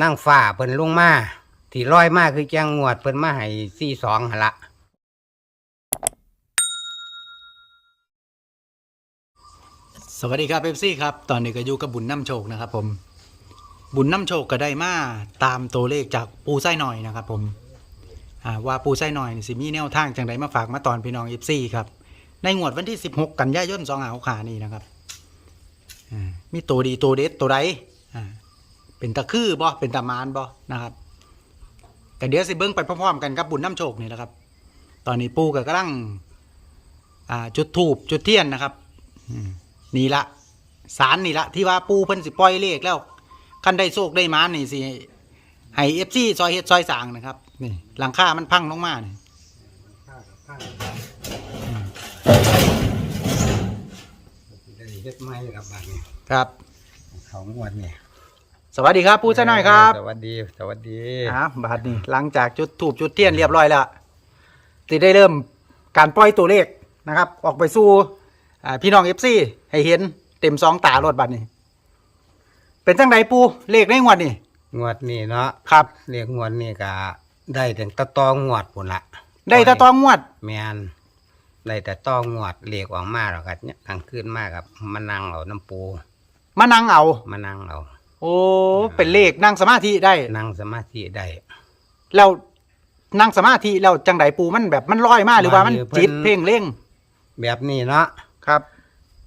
นั่งฟ้าเพิ่นลงมาที่ร้อยมาคือแจ้งงวดเพิ่นมาให้สี่สองหนละสวัสดีครับเอฟซีครับ ตอนนี้ก็อยู่กับบุญน้ำโชคนะครับผม บุญน้ำโชคก็ได้มาตามตัวเลขจากปูไส้หน่อยนะครับผมอ่าว่าปูไส้หน่อยนี่สิมีแนวทางจังไดมาฝากมาตอนพี่น้องเอฟซีครับ ในงวดวันที่ 16 กันยายน2 5 6ขานี่นะครับอ่ามีตัวดีตัวเด็ดตัวใดอ่า เป็นตะคือบ่เป็นตะมานบ่นะครับกันเดี๋ยวสิเบิ้งไปพร้อมๆกันกับบุญน้ำโชคนี่แหละครับ ตอนนี้ปูก็กำลังอ่าจุดถูบจุดเทียนนะครับอืมนี่ละสารนี่ละที่ว่าปูเพิ่นสิปล่อยเลขแล้วคันได้โชคได้มานี่สิให้เอฟซีซอยเฮ็ดซอยสร้างนะครับนี่หลังคามันพังลงมานี่ได้เฮ็ดไม้กับบ้านนี้ครับ เขางวดนี่ สวัสดีครับปูซะหน่อยครับสวัสดีสวัสดีอ่าบาดนี้หลังจากจุดถูบจุดเทียนเรียบร้อยแล้วสิได้เริ่มการปล่อยตัวเลขนะครับ ออกไปสู่อ่าพี่น้องเอฟซีให้เห็นเต็มสองตารถบัดนี้เป็นจังไดปูเลขในงวดนี่งวดนี่เนาะครับเรียกงวดนี่ก็ได้แต่ตะตองวดพุ่นละได้แตะตองงวดแมนได้แต่ต้องงวดเรียกออกมาแล้วก็เนี่ยกลางคืนมากกับมานั่งเอาน้ำปูมานั่งเอามานั่งเอา โอ้เป็นเลขนั่งสมาธิได้นั่งสมาธิได้แล้วนั่งสมาธิแล้วจังไดปูมันแบบมันลอยมาหรือว่ามันว่าอยู่เพิ่นจิตเพ่งเร่ง แบบนี้เนาะครับ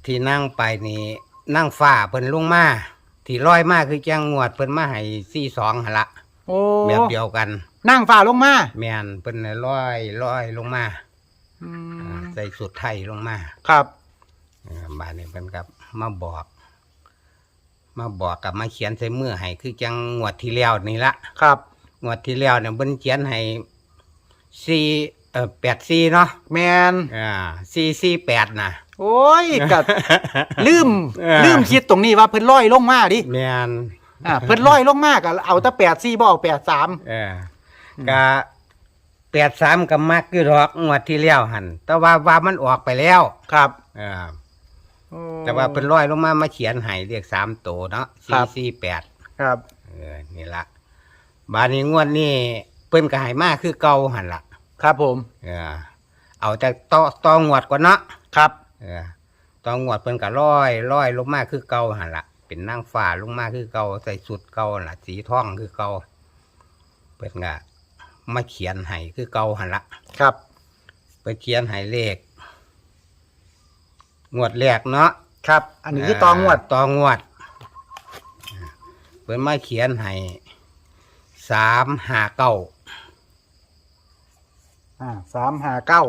ที่นั่งไปนี่นั่งฟ้าเพิ่นลงมาที่ร้อยมาคือแจ้งงวดเพิ่นมาให้สี่สองหนละโอ้แบบเดียวกัน นั่งฝ่าลงมาแมนเพิ่นน่ะร้อยร้อยลงมาอืมอ่าใส่สุดไทยลงมาครับอ่าบ้านนี้เพิ่นกับมาบอก มาบอกกับมาเขียนใส่มือให้คือจังงวดที่แล้วนี่ละครับงวดที่แล้วเนี่ยเพิ่นเขียนให้สี่เอ่อแปดสี่เนาะแมนอ่าสี่สี่แปดนะโอ้ยกัลืมเออลืมคิดตรงนี้ว่าเพิ่นลอยลงมาดิแมนอ่าเพิ่นลอยลงมาก็เอาแต่แปดสี่บ่เอาแปดสามเอออกะแปดสามกับมักคือดอกงวดที่แล้วหันแต่ว่าว่ามันออกไปแล้วครับเออ แต่ว่าเป็นร้อยลงมามาเขียนให้เรียกสามตัวเนาะครัสี่บ สี่แปดครับเออนี่ละบานนี้งวดนี้เปิ้นก็ให้มาคือเก่าหันละครับผมเออ เอาแต่ต่อต่องวดก่อนเนาะครับเออต่องวดเปิ้นก็ร้อยร้อยลงมาคือเก่าหันละเป็นนางฟ้าลงมาคือเก่าใส่สุดเก่าหั่นละสีทองคือเก่าเปิ้นก็มาเขียนให้คือเก่าหันละ ครับ ไปเขียนให้เลข งวดแรกเนาะครับ อันนี้คือตองวด ตองวดเพิ่นมาเขียนให้สามห้าเก้าอ่าสามห้าเก้า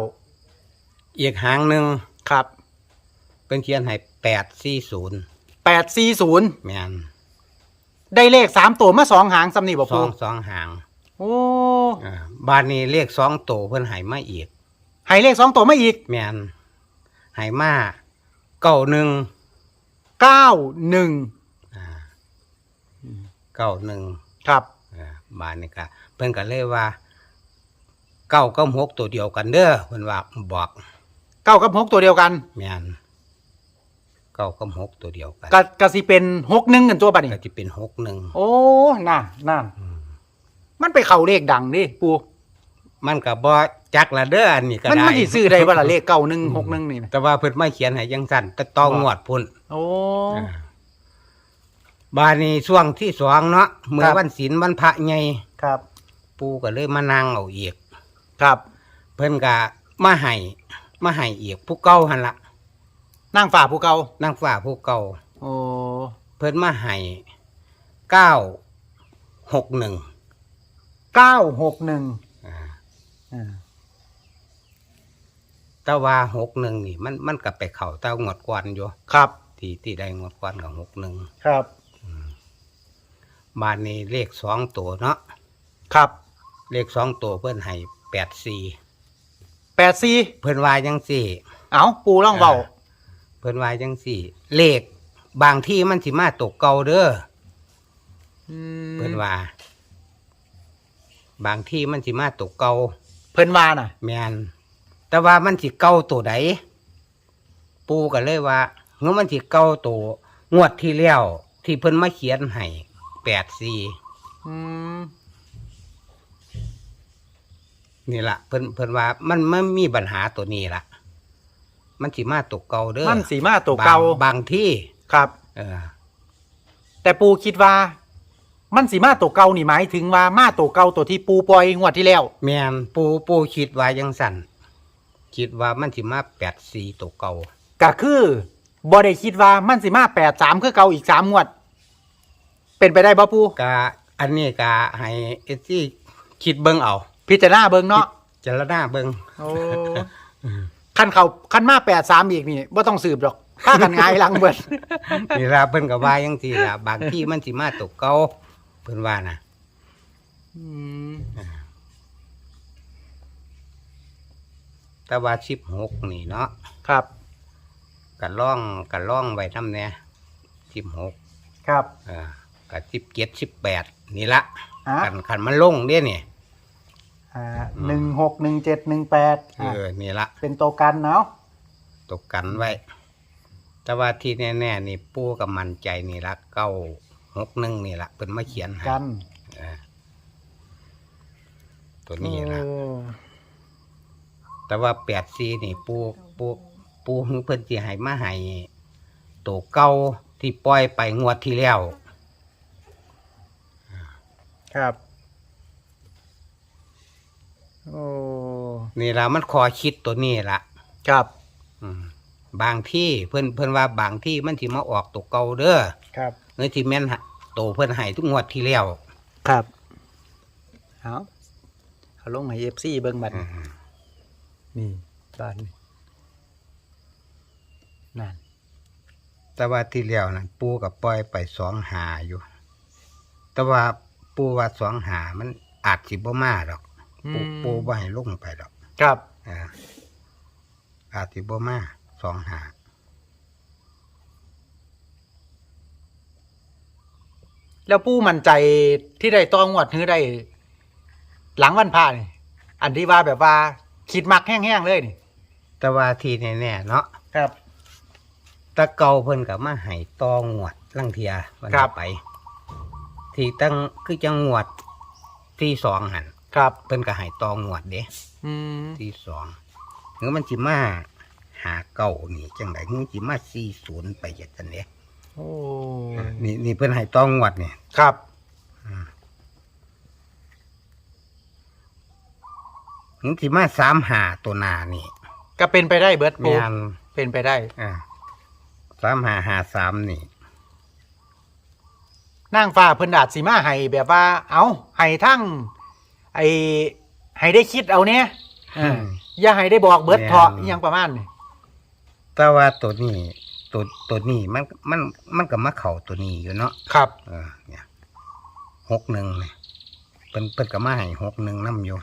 อีกหางหนึ่งครับเป็นเขียนให้แปดสี่ศูนย์แปดสี่ศูนย์แม่นได้เลขสามตัวมาสองหางสำนีบอกสปูองสองหางโอ้อ่าบานนี้เลขสองโตวเพิ่นให้มาอีก ให้เลขสองตัวมาอีก แม่นให้มา เก้าหนึ่งเก้าหนึ่งอ่าเก้าหนึ่งครับอ่าบานนี้ก็เพิ่นก็เลยว่าเก้ากับหกตัวเดียวกันเด้อเพิ่นว่าบอกเก้ากับหกตัวเดียวกันแม่นเก้ากับหกตัวเดียวกันก็ก็สิเป็นหกหนึ่งกันตัวบัดนี้ก็จะเป็นหกหนึ่งโอ้น่าน่ามันไปเข่าเลขดังดิปู มันก็บ่จักละเด้ออันนี้ก็มันได้มันสิซื้อได้บ่ล่ะเลขเก้าหนึ่งหกหนึ่งนี่นะแต่ว่าเพิ่นไม่เขียนให้ยังสั่นแต่ต้องงวดพุ่นโอ้ อ่าบาดนี้ช่วงที่สองเนาะเมื่อครับ วันศีลวันพระใหญ่ครับ ปู่ก็เลยมานั่งเอาอีก ครับเพิ่นก็มาให้มาให้อีกผู้เก่าหั่นละนั่งฝ่าภูเก่านั่งฟ้าผู้เก่าโอ้เพิ่นมาให้เก้าหกหนึ่งเก้าหกหนึ่งอ่าอ่า แต่ว่าหกหนึ่งนี่ มันมันก็ไปเข้าเต้างวดกวนอยู่ครับที่ที่ได้งวดกวนกับหกหนึ่งครับบานนี้เลขสองตัวเนาะครับเลขสองตัวเพิ่นให้แปดสี่แปดสี่เพิ่นว่าจังสี่ เอาปูร่องเบาเพิ่นว่าจังสี่ เลขบางที่มันสิมาตกเก่าเด้ออืมเพิ่นว่า บางที่มันสิมาตกเก่า เพิ่นว่าน่ะ แม่นแต่ว่ามันสิเก่าตัวใดปูก็เลยว่าเมื่อมันสิเก่าตัวงวดที่แล้วที่เพิ่นมาเขียนให้แปดสี่ออืมนี่ละเพิ่นเพิ่นว่ามันมันมีปัญหาตัวนี้ละมันสิมาตกเก่าเด้อมันสีมาตัวเก่าบงบางที่ครับ เออ แต่ปูคิดว่า มันสีมาตัวเก่านี่หมายถึงว่ามาตัวเก่าตัวที่ปูปล่อยงวดที่แล้ว แม่นปูปูคิดว่ายังสั่นคิดว่ามันสิมาแปดสี่ตกเก่าก็คือบ่ได้คิดว่ามันสิมาแปดสามคือเก่าอีกสามงวด เป็นไปได้บ่ปูกะอันนี้กะให้เอซี่คิดเบิ่งเอาพิจารณาเบิ่งเนาะจารณาเบิ่งโอ้คันเขาคันมาแปดสามอีกนี่บ่ต้องสืบหรอกถ้ากันงายหลังเบิดนี่ล่ะเพิ่นก็ว่าจังซี่ล่ะบางที่มันสิมาตกเก่า เพิ่นว่านะอืมแต่ว่า16นี่เนาะครับก็ล่องก็ล่องไว้นำแน่16ครับ เอ่าก็17 18นี่ละอะคันคันมันลงเด้นี่อ่าหนึ่งหกหนึ่งเจ็ดหนึ่งแปดเออนี่ละเป็นตัวกันเนาะตกกันไว้ แต่ว่าที่แน่ ๆ นี่ปู่ก็มั่นใจนี่ละเก้า หกหนึ่งนี่ละเพิ่นมาเขียนให้กันเออตัวนี้ละ โอ้แต่ว่าแปดซีนี่ปู่ปู่ปู่หึงเพิ่นสิให้มาให้ตัวเก่าที่ปล่อยไปงวดที่แล้วครับ โอ้นี่ละมันคอคิดตัวนี้ละครับ อืมบางที่เพิ่นเพิ่นว่าบางที่มันสิมาออกตัวเก่าเด้อครับ เงินที่แม่นหะโตเพิ่นให้ทุกงวดที่แล้วครับเอาเอาลงให้เอฟซีเบิ้งบัตรอืมนี่บ้านนี่นั่นแต่ว่าที่แล้วนั้นปูกับปล่อยไปสองหาอยู่ แต่ว่าปูว่าสองหามันอาจสิบ่มาดอก ปูปูบ่ให้ลงไปดอกครับ อ่าอาจสิบ่มาสองหา แล้วปู้มั่นใจที่ได้ต้องวดหื้อได้ หลังวันพระนี่อันที่ว่าแบบว่าคิดมักแห้งๆเลยนี่ แต่ว่าที่แน่ๆเนาะครับ ตะเกาเพิ่นกับมาให้ตองวดลังเทียวันครับไป ที่ตั้งคือจังงวดที่สองหันครับ เพิ่นก็ให้ตองวดเด้อืมที่สองหรือมันจิมาหาเก่านี่จังไดมันจิมาสี่ศูนย์ไปจังซั่นเด้ โอ้นี่นี่เพิ่นให้ตองงวดนี่ครับมันจิมาสามหาตัวหนานี่ก็เป็นไปได้เบิร์ดปูแม่นเป็นไปได้ อ่าสามหาหาสามนี่ นั่งฟ้าเพิ่นดาดสีมาให้แบบว่า เอาให้ทั้งไอให้ได้คิดเอาเนี่ยเอออย่าให้ได้บอกเบิร์ดเถาะอหยังประมาณนี้แต่ว่าตัวนี้ ตัวตัวนี้มันมันมันก็มาเข่าตัวนี้อยู่เนาะครับเออเนี่ยหกหนึ่งเนี่ยเพิ่นเพิ่นก็มาให้หกหนึ่งน้ำอยู่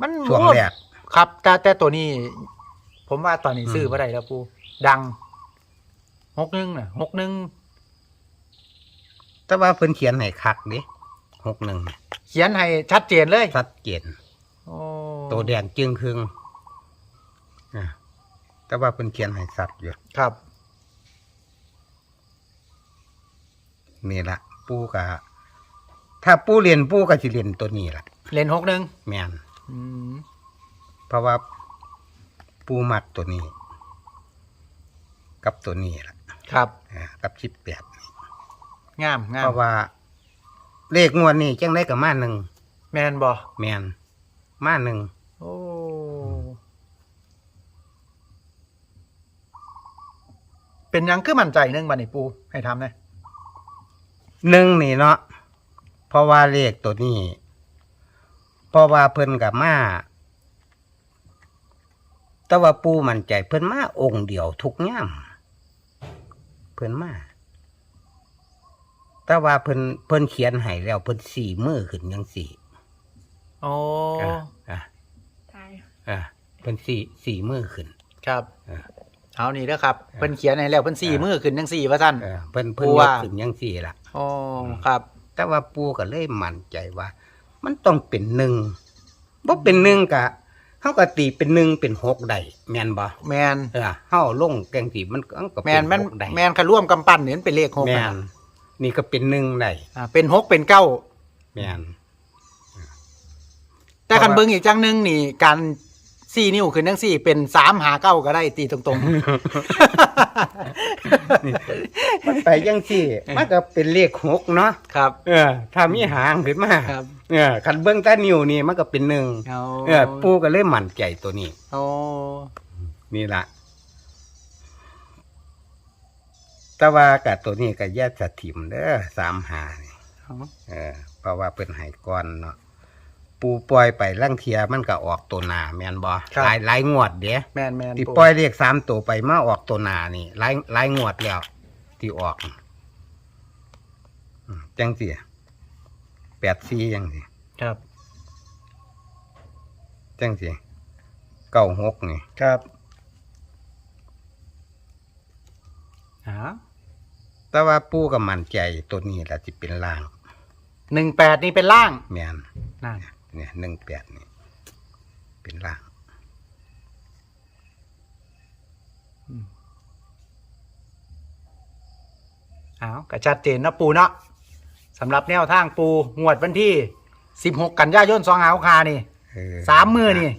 มันช่วงแรกครับ แต่แต่ตัวนี้ ผมว่าตอนนี้อืมซื้อมาได้แล้วปูดังหกหนึ่งน่ะหกหนึ่งแต่ว่าเพิ่นเขียนให้คักดิหกหนึ่งเขียนให้ชัดเจนเลยชัดเจนโอ้ตัวแดงจึงครึ่งอะแต่ว่าเพิ่นเขียนให้สัตว์อยู่ครับ นี่ละปูกะถ้าปูเรียนปูก็สิเรียนตัวนี้ล่ะเลนหกหนึ่งแม่นอืมเพราะว่าปูมักตัวนี้ กับตัวนี้ล่ะครับอ่ากับสิบแปดงามงาเพมราะว่า เลขงวดนี้จังได้กับมาหนึ่งแมนบอแม่นมาหนึ่งโอ้เป็นหยังคือมั่นใจหนึ่งบันนี่ปูให้ทำนะ หนึ่งนี่เนาะเพราะว่าเลขตัวนี้เพราะว่าเพิ่นกับมาแต่ว่าปูมั่นใจเพิ่นมาองค์เดียวทุกย่ามเพิ่นมาแต่ว่าเพิ่นเพิ่นเขียนให้แล้วเพิ่นสี่มือขึ้นยังสี่โอ้อะอะใช่อะเพิ่นสี่สี่มือขึ้น ครับ เออเอานี่แล้วครับเพิ่นเขียนให้แล้วเพิ่นสี่เออมือขึ้นทั้งสี่ว่าสั้นเออเพิ่นเพิ่นปูยว่ากขึ้นยังสี่ล่ะ โอ้ครับ แต่ว่าปูก็เลยมั่นใจว่า มันต้องเป็นหนึ่งบ่เป็นหนึ่งกะเฮาก็ตีเป็นหนึ่งเป็นหกได้แม่นบ่แมนเออเฮาลงแกงสีมันก็แมเป็นแมนหกได้แมนขร่วมกำปั้นเนี่ยมันเป็นเลขหกแม่นะนนี่ก็เป็นหนึ่งได้อ่าเป็นหกเป็นเก้าแม่นแต่คันเบิ่งอีกจังหนึงนี่ การ สี่นิ้วขึ้นทั้งสี่เป็นสามหาเก้าก็ได้ตีตรงมันไปยังสี่มันก็เป็นเลขหกเนาะๆครับ เออถ้ามีหางขึ้นมาครับ เออคันเบิ้งแตานิ้วนี่มันก็เป็นหนึ่งเอาเออปูก็เลยมั่นใจตัวนี้ โอ้นี่ละแต่ว่ากับตัวนี้ก็แยกสถิมเด้อสามหานี่เอาเออเพราะว่าเป็นไห้ก้อนเนาะ ปูปล่อยไปลังเทียมันก็ออกตัวหนาแม่นบ่หลายหลายงวดเด้แมนแมนที่ปูปล่อยเลขสามตัวไปมาออกตัวหนานี่หลายหลายงวดแล้วที่ออกอืมจังสิแปดสี่จังสิครับ จังสิเก้าหกนี่ครับหาแต่ว่าปูก็มั่นใจตัวนี้แหละที่เป็นล่างหนึ่งแปดนี่เป็นล่างแม่นนั่น เนี่ยหนึ่งแปดนี่ เป็นล่างเอาก็ชัดเจนเนาะปูเนาะสำหรับแนวทางปูงวดวันที่สิบหกกันยายนสองหาคานี่เออสามมือนี่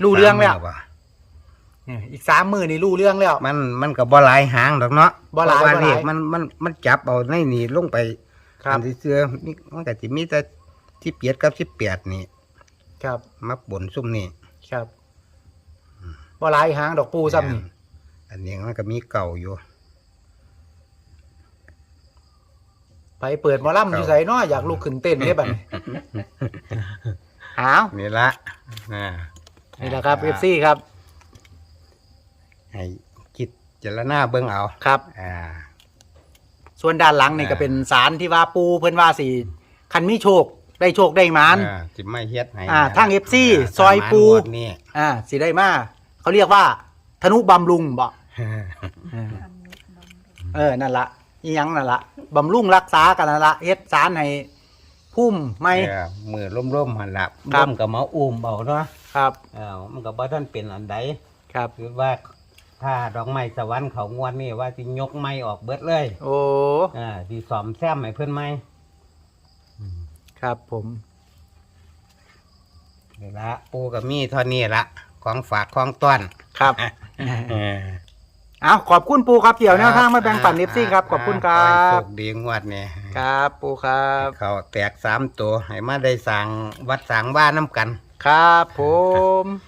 กรู้เรื่องแล้ว สามมื้บ่เนี่ยอีกสามมือนี่รู้เรื่องแล้ว มันมันก็บ่หลายหางดอกเนาะบ่หลายเพระว่าบ่หลาย เลขมันมันมันจับเอาในนี่ลงไปครับอันที่เสื้อนี่มันก็สิมีแต่ ที่เปียดกับที่เปียดนี่ครับมาบนซุ่มนี่ครับบ่หลายหางดอกปูซ้ำนี่อันนี้มันก็มีเก่าอยู่ไปเปิดหมอลำอยู่ไสเนาะอยากลุกขึ้นเต้นได้บัดนี้เอานี่ละอ่านี่แหละครับเอฟซีครับให้คิดเจรณาเบิ่งเอาครับ อ่า ส่วนด้านหลังนี่อ่าก็เป็นสารที่ว่าปูเพิ่นว่าสิคันมีโชค ได้โชคได้หมาน อ่าสิไม่เฮ็ดให้อ่าทาง FC าซอยปูสามหมานงวดนี่ อ่าสิได้มาเขาเรียกว่า ธนุบำรุงบ่เออนั่นละอีหยังนั่นละบำรุงรักษากันนั่นละเฮ็ดสารให้พุ่มไม่เออมือร่มๆหันละครับ ร่มกับมาอุ้มเบาเนาะครับเออมันก็บ่ทันเป็นอันใดครับ คือว่าถ้าดอกไม้สวรรค์เขางวดนี่ว่าสิยกไม้ออกเบิดเลยโอ้ อ่าสิซ่อมแซมให้เพิ่นไหม ครับผมนี่ละปูกับมีเท่านี้ละของฝากของต้อนครับ เออเอาขอบคุณปูครับเกี่ยวแนวทางมาแบ่งปันเอฟซีครับขอบคุณครัขอให้โชบ คดีงวดนี่ครับปูครับเขาแตกสามตัวให้มาได้สั่งวัดสั่งบ้านน้ำกัน ครับผม